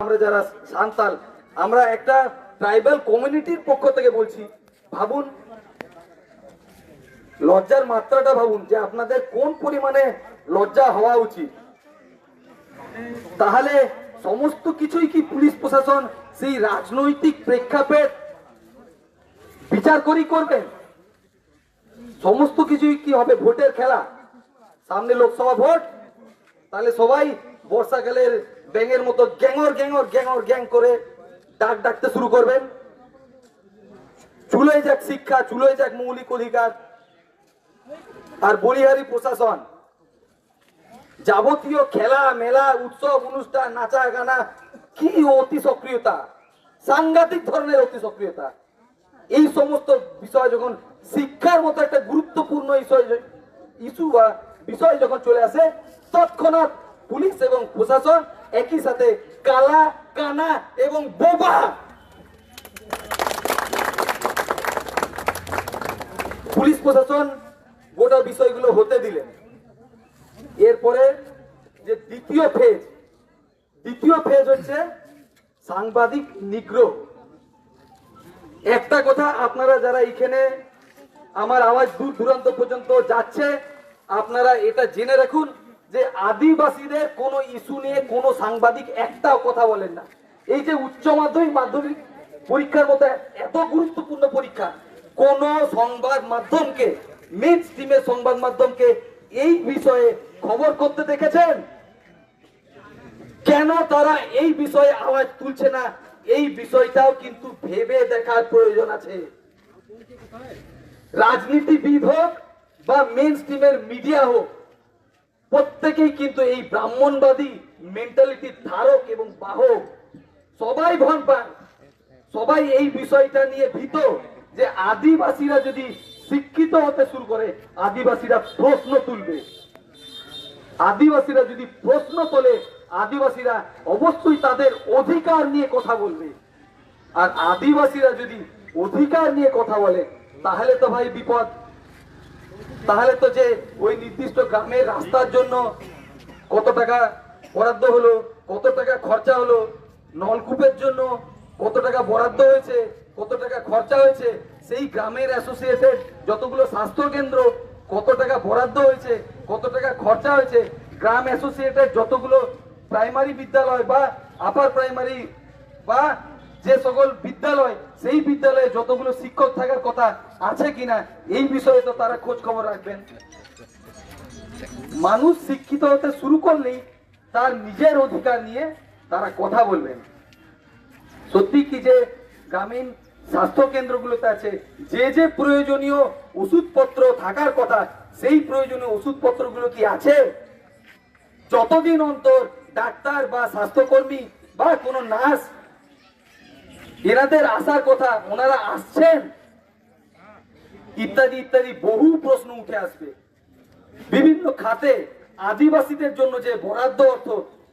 আমরা যারা সান্তাল আমরা একটা ট্রাইবাল কমিউনিটির পক্ষ থেকে বলছি, ভাবুন, লজ্জার মাত্রাটা ভাবুন যে আপনাদের কোন পরিমাণে লজ্জা হওয়া উচিত। তাহলে সমস্ত কিছুই কি পুলিশ প্রশাসন সেই রাজনৈতিক প্রেক্ষাপট বিচার করি করবেন? সমস্ত কিছুই কি হবে ভোটের খেলা? সামনে লোকসভা ভোট, তাহলে সবাই বর্ষাকালের ব্যাঙের মতো গ্যাঙর গ্যাঙর গ্যাঙর গ্যাং করে ডাক ডাকতে শুরু করবেন। চুলোয় যাক শিক্ষা, চুলোয় যাক মৌলিক অধিকার। আর বলিহারি প্রশাসন, যাবতীয় খেলা, মেলা, উৎসব, অনুষ্ঠান নাচা গানা কি অতি সক্রিয়তা? সাংঘাতিক ধরনের অতি সক্রিয়তা। এই সমস্ত বিষয় যখন শিক্ষার মতো একটা গুরুত্বপূর্ণ ইস্যু বা বিষয় যখন চলে আসে, তৎক্ষণাৎ পুলিশ এবং প্রশাসন একই সাথে কালা, কানা এবং বোবা। পুলিশ প্রশাসন গোটা বিষয়গুলো হতে দিলেন। এরপরে যে দ্বিতীয় ফেজ দ্বিতীয় ফেজ হচ্ছে সাংবাদিক নিগ্রহ। একটা কথা আপনারা যারা এখানে আমার আওয়াজ দূর দূরান্ত পর্যন্ত যাচ্ছে, আপনারা এটা জেনে রাখুন। যে আদিবাসীদের কোনো ইস্যু নিয়ে কোনো সাংবাদিক একটাও কথা বলেন না। এই যে উচ্চ মাধ্যমিক মাধ্যমিক পরীক্ষার মতো এত গুরুত্বপূর্ণ পরীক্ষা, কোন সংবাদ মাধ্যমকে, মেন স্ট্রিমের সংবাদ মাধ্যমকে এই বিষয়ে খবর করতে দেখেছেন? কেন তারা এই বিষয়ে আওয়াজ তুলছে না? এই বিষয়টাও কিন্তু ভেবে দেখার প্রয়োজন আছে। রাজনীতিবিদ হোক বা মেন স্ট্রিমের মিডিয়া হোক প্রত্যেকেই কিন্তু এই ব্রাহ্মণবাদী মেন্টালিটির ধারক এবং বাহক। সবাই ভন পান সবাই এই বিষয়টা নিয়ে ভীত যে আদিবাসীরা যদি শিক্ষিত হতে শুরু করে, আদিবাসীরা প্রশ্ন তুলবে। আদিবাসীরা যদি প্রশ্ন তোলে, আদিবাসীরা অবশ্যই তাদের অধিকার নিয়ে কথা বলবে। আর আদিবাসীরা যদি অধিকার নিয়ে কথা বলে, তাহলে তো ভাই বিপদ। তাহলে তো যে ওই নির্দিষ্ট গ্রামের রাস্তার জন্য কত টাকা বরাদ্দ হলো, কত টাকা খরচা হলো, নলকূপের জন্য কত টাকা বরাদ্দ হয়েছে, কত টাকা খরচা হয়েছে, সেই গ্রামের অ্যাসোসিয়েটেড যতগুলো স্বাস্থ্য কেন্দ্র কত টাকা বরাদ্দ হয়েছে, কত টাকা খরচা হয়েছে, গ্রাম অ্যাসোসিয়েটেড যতগুলো প্রাইমারি বিদ্যালয় বা আপার প্রাইমারি বা যে সকল বিদ্যালয় সেই বিদ্যালয়ে যতগুলো শিক্ষক থাকার কথা আছে কিনা, এই বিষয়ে তো তারা খোঁজ খবর রাখবেন। মানুষ শিক্ষিত হতে শুরু করলেই তার নিজের অধিকার নিয়ে তারা কথা বলবেন। সত্যি কি যে গ্রামীণ স্বাস্থ্য কেন্দ্রগুলোতে আছে, যে যে প্রয়োজনীয় ওষুধপত্র থাকার কথা, সেই প্রয়োজনীয় ওষুধপত্রগুলো কি আছে? যতদিন অন্তর ডাক্তার বা স্বাস্থ্যকর্মী বা কোনো নার্স এনাদের আসার কথা ওনারা আসছেন? ইত্যাদি ইত্যাদি বহু প্রশ্ন উঠে আসবে। বিভিন্ন খাতে আদিবাসীদের জন্য যে বরাদ্দ অর্থ,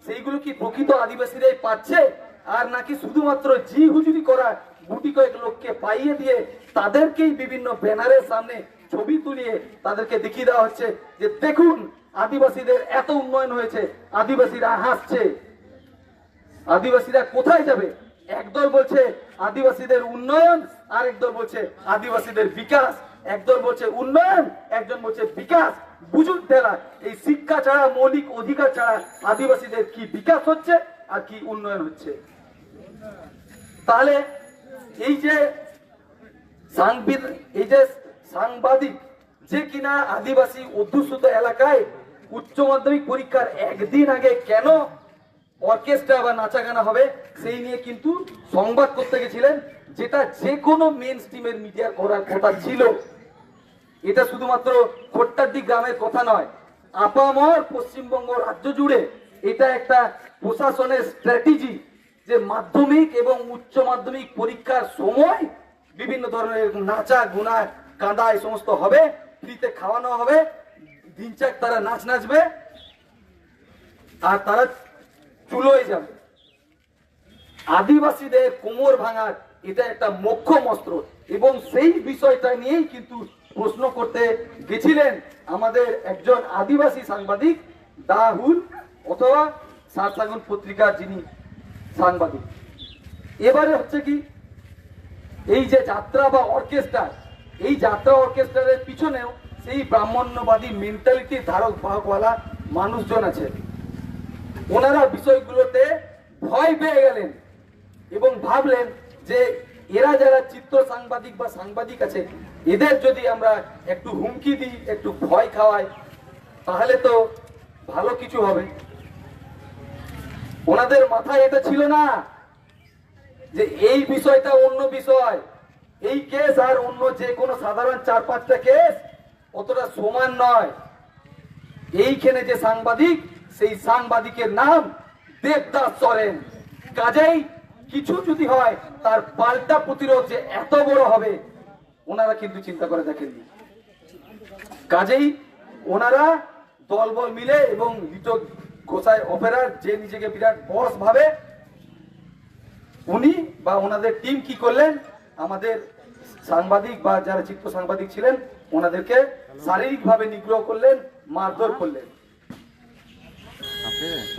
সেইগুলো কি প্রকৃত আদিবাসীরাই পাচ্ছে? আর নাকি শুধুমাত্র জি হুজুরি করা গুটি কয়েক লোককে পাইয়ে দিয়ে তাদেরকেই বিভিন্ন ব্যানারের সামনে ছবি তুলিয়ে তাদেরকে দেখিয়ে দেওয়া হচ্ছে যে দেখুন, আদিবাসীদের এত উন্নয়ন হয়েছে, আদিবাসীরা হাসছে। আদিবাসীরা কোথায় যাবে? একদল বলছে আদিবাসীদের উন্নয়ন আর একদল বলছে আদিবাসীদের বিকাশ। একদল বলছে উন্নয়ন, একজন বলছে বিকাশ। বুঝুন তেলা এই শিক্ষা ছাড়া, মৌলিক অধিকার ছাড়া আদিবাসীদের কি বিকাশ হচ্ছে আর কি উন্নয়ন হচ্ছে? তাহলে এই যে এই যে সাংবাদিক, যে কিনা আদিবাসী অধ্যুষিত এলাকায় উচ্চ মাধ্যমিক পরীক্ষার একদিন আগে কেন অর্কেস্ট্রা বা নাচা গানা হবে, সেই নিয়ে কিন্তু সংবাদ করতে গেছিলেন, যেটা যে কোনো মেন স্ট্রিমের মিডিয়া করার কথা ছিল। এটা শুধুমাত্র খোট্টাড্ডি গ্রামের কথা নয়, আপামর পশ্চিমবঙ্গ রাজ্য জুড়ে এটা একটা প্রশাসনের স্ট্র্যাটেজি যে মাধ্যমিক এবং উচ্চ মাধ্যমিক পরীক্ষার সময় বিভিন্ন ধরনের নাচা, গুনা, কাঁদা, এই সমস্ত হবে, ফ্রিতে খাওয়ানো হবে দিন চাক তারা নাচ নাচবে, আর তারা চুলোয় যাবে। আদিবাসীদের কোমর ভাঙার এটা একটা মোক্ষম অস্ত্র এবং সেই বিষয়টা নিয়েই কিন্তু প্রশ্ন করতে গেছিলেন আমাদের একজন আদিবাসী সাংবাদিক দাহুল অথবা সারসাগন পত্রিকার যিনি সাংবাদিক। এবারে হচ্ছে কি, এই যে যাত্রা বা অর্কেস্ট্রা, এই যাত্রা অর্কেস্ট্রারের পিছনেও সেই ব্রাহ্মণ্যবাদী মেন্টালিটির ধারক বাহকওয়ালা মানুষজন আছে ওনারা বিষয়গুলোতে ভয় পেয়ে গেলেন এবং ভাবলেন যে এরা যারা চিত্র সাংবাদিক বা সাংবাদিক আছে, এদের যদি আমরা একটু হুমকি দিই, একটু ভয় খাওয়াই, তাহলে তো ভালো কিছু হবে। ওনাদের মাথায় এটা ছিল না যে এই বিষয়টা অন্য বিষয়। এই কেস আর অন্য যে কোনো সাধারণ চার পাঁচটা কেস অতটা সমান নয়। এইখানে যে সাংবাদিক সেই সাংবাদিকের নাম দেবদাস সরেন। কাজেই কিছু যদি হয়, তার পাল্টা প্রতিরোধ যে এত বড় হবে, ওনারা কিন্তু চিন্তা করে দেখেননি। কাজেই ওনারা দলবল মিলে এবং লিটো গোসাই অপেরার যে নিজেকে বিরাট বস ভাবে, উনি বা ওনাদের টিম কি করলেন, আমাদের সাংবাদিক বা যারা চিত্র সাংবাদিক ছিলেন, ওনাদেরকে শারীরিকভাবে নিগ্রহ করলেন, মারধর করলেন।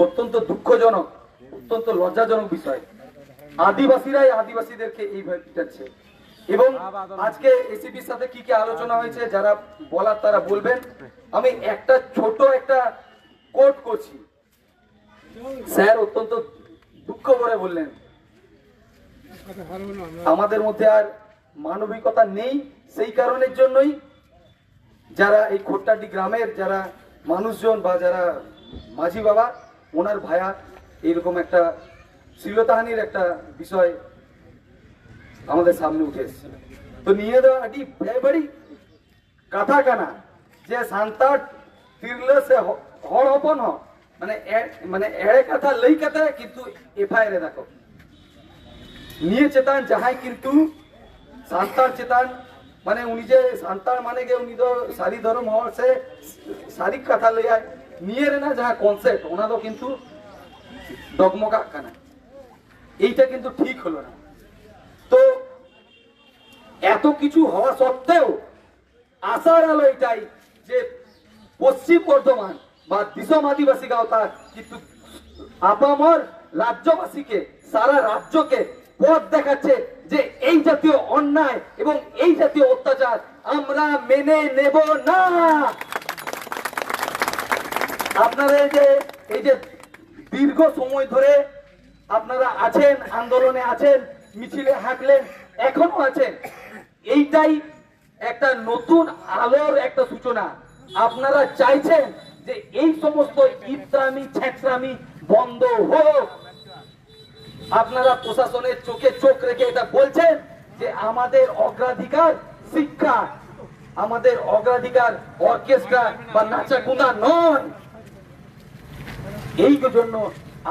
অত্যন্ত দুঃখজনক, অত্যন্ত লজ্জাজনক বিষয়। আদিবাসীরাই আদিবাসীদেরকে এইভাবে পিটাচ্ছে। এবং আজকে এসিপির সাথে কি কি আলোচনা হয়েছে যারা বলার তারা বলবেন। আমি একটা ছোট একটা কোট করছি। স্যার অত্যন্ত দুঃখ করে বললেন। আমাদের মধ্যে আর মানবিকতা নেই সেই কারণের জন্যই যারা এই খোট্টাটি গ্রামের যারা মানুষজন বা যারা মাঝি বাবা, ওনার ভায়া, এরকম একটা শ্লীলতাহানির একটা বিষয় আমাদের সামনে উঠে এসছে। তো নিয়ে দেওয়া এটি এবারই কথা কানা যে সান্তার তীরলে সে হড় হপন হ মানে মানে এড়ে কথা, লই কথা, কিন্তু এফআইআর দেখো। নিয়ে চেতান যাহাই কিন্তু সান্তার চেতান মানে উনি যে সান্তার মানে গে উনি তো সারি ধর্ম হওয়ার সে সারি কথা লইয়া নিয়ে কনসেপ্ট ওনা তো কিন্তু ডগমগা কানা এইটা কিন্তু ঠিক হলো না। তো এত কিছু হওয়া সত্ত্বেও আশার আলো এটাই যে পশ্চিম বর্ধমান বা দিশম আদিবাসী গাঁওতা কিন্তু আপামর রাজ্যবাসীকে, সারা রাজ্যকে পথ দেখাচ্ছে যে এই জাতীয় অন্যায় এবং এই জাতীয় অত্যাচার আমরা মেনে নেব না। আপনারা যে এই যে দীর্ঘ সময় ধরে আপনারা আছেন, আন্দোলনে আছেন, মিছিলে হাঁটলেন, এখনও আছেন, এইটাই একটা নতুন আলোর একটা সূচনা। আপনারা চাইছেন যে এই সমস্ত ইত্রামি ছেত্রামি বন্ধ হোক। আপনারা প্রশাসনের চোখে চোখ রেখে এটা বলছেন যে আমাদের অগ্রাধিকার শিক্ষা, আমাদের অগ্রাধিকার অর্কেস্ট্রা বা নাচাকুনা নয়। এই জন্য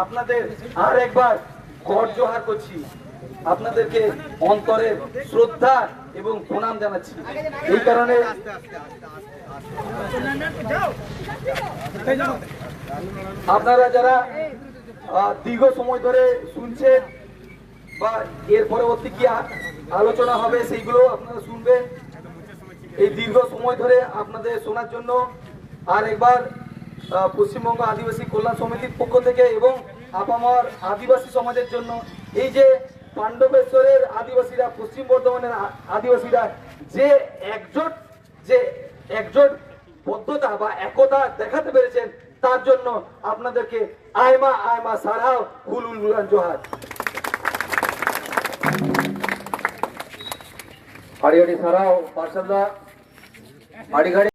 আপনাদের আর একবার কর করছি। আপনাদেরকে অন্তরের শ্রদ্ধা এবং প্রণাম জানাচ্ছি। এই কারণে আপনারা যারা দীর্ঘ সময় ধরে শুনছেন বা এর পরবর্তী কি আলোচনা হবে সেইগুলো আপনারা শুনবেন। এই দীর্ঘ সময় ধরে আপনাদের শোনার জন্য আর একবার পশ্চিমবঙ্গ আদিবাসী কল্যাণ সমিতির পক্ষ থেকে এবং আপামার আদিবাসী সমাজের জন্য এই যে পাণ্ডবেশ্বরের আদিবাসীরা, পশ্চিম বর্ধমানের আদিবাসীরা যে একজোট যে একজোট বদ্ধতা বা একতা দেখাতে পেরেছেন, তার জন্য আপনাদেরকে আয়মা আয়মা সারাও হুলুল হুলান জোহার। হাড়ি সারাও পার্সেলরা হাড়ি হাড়ি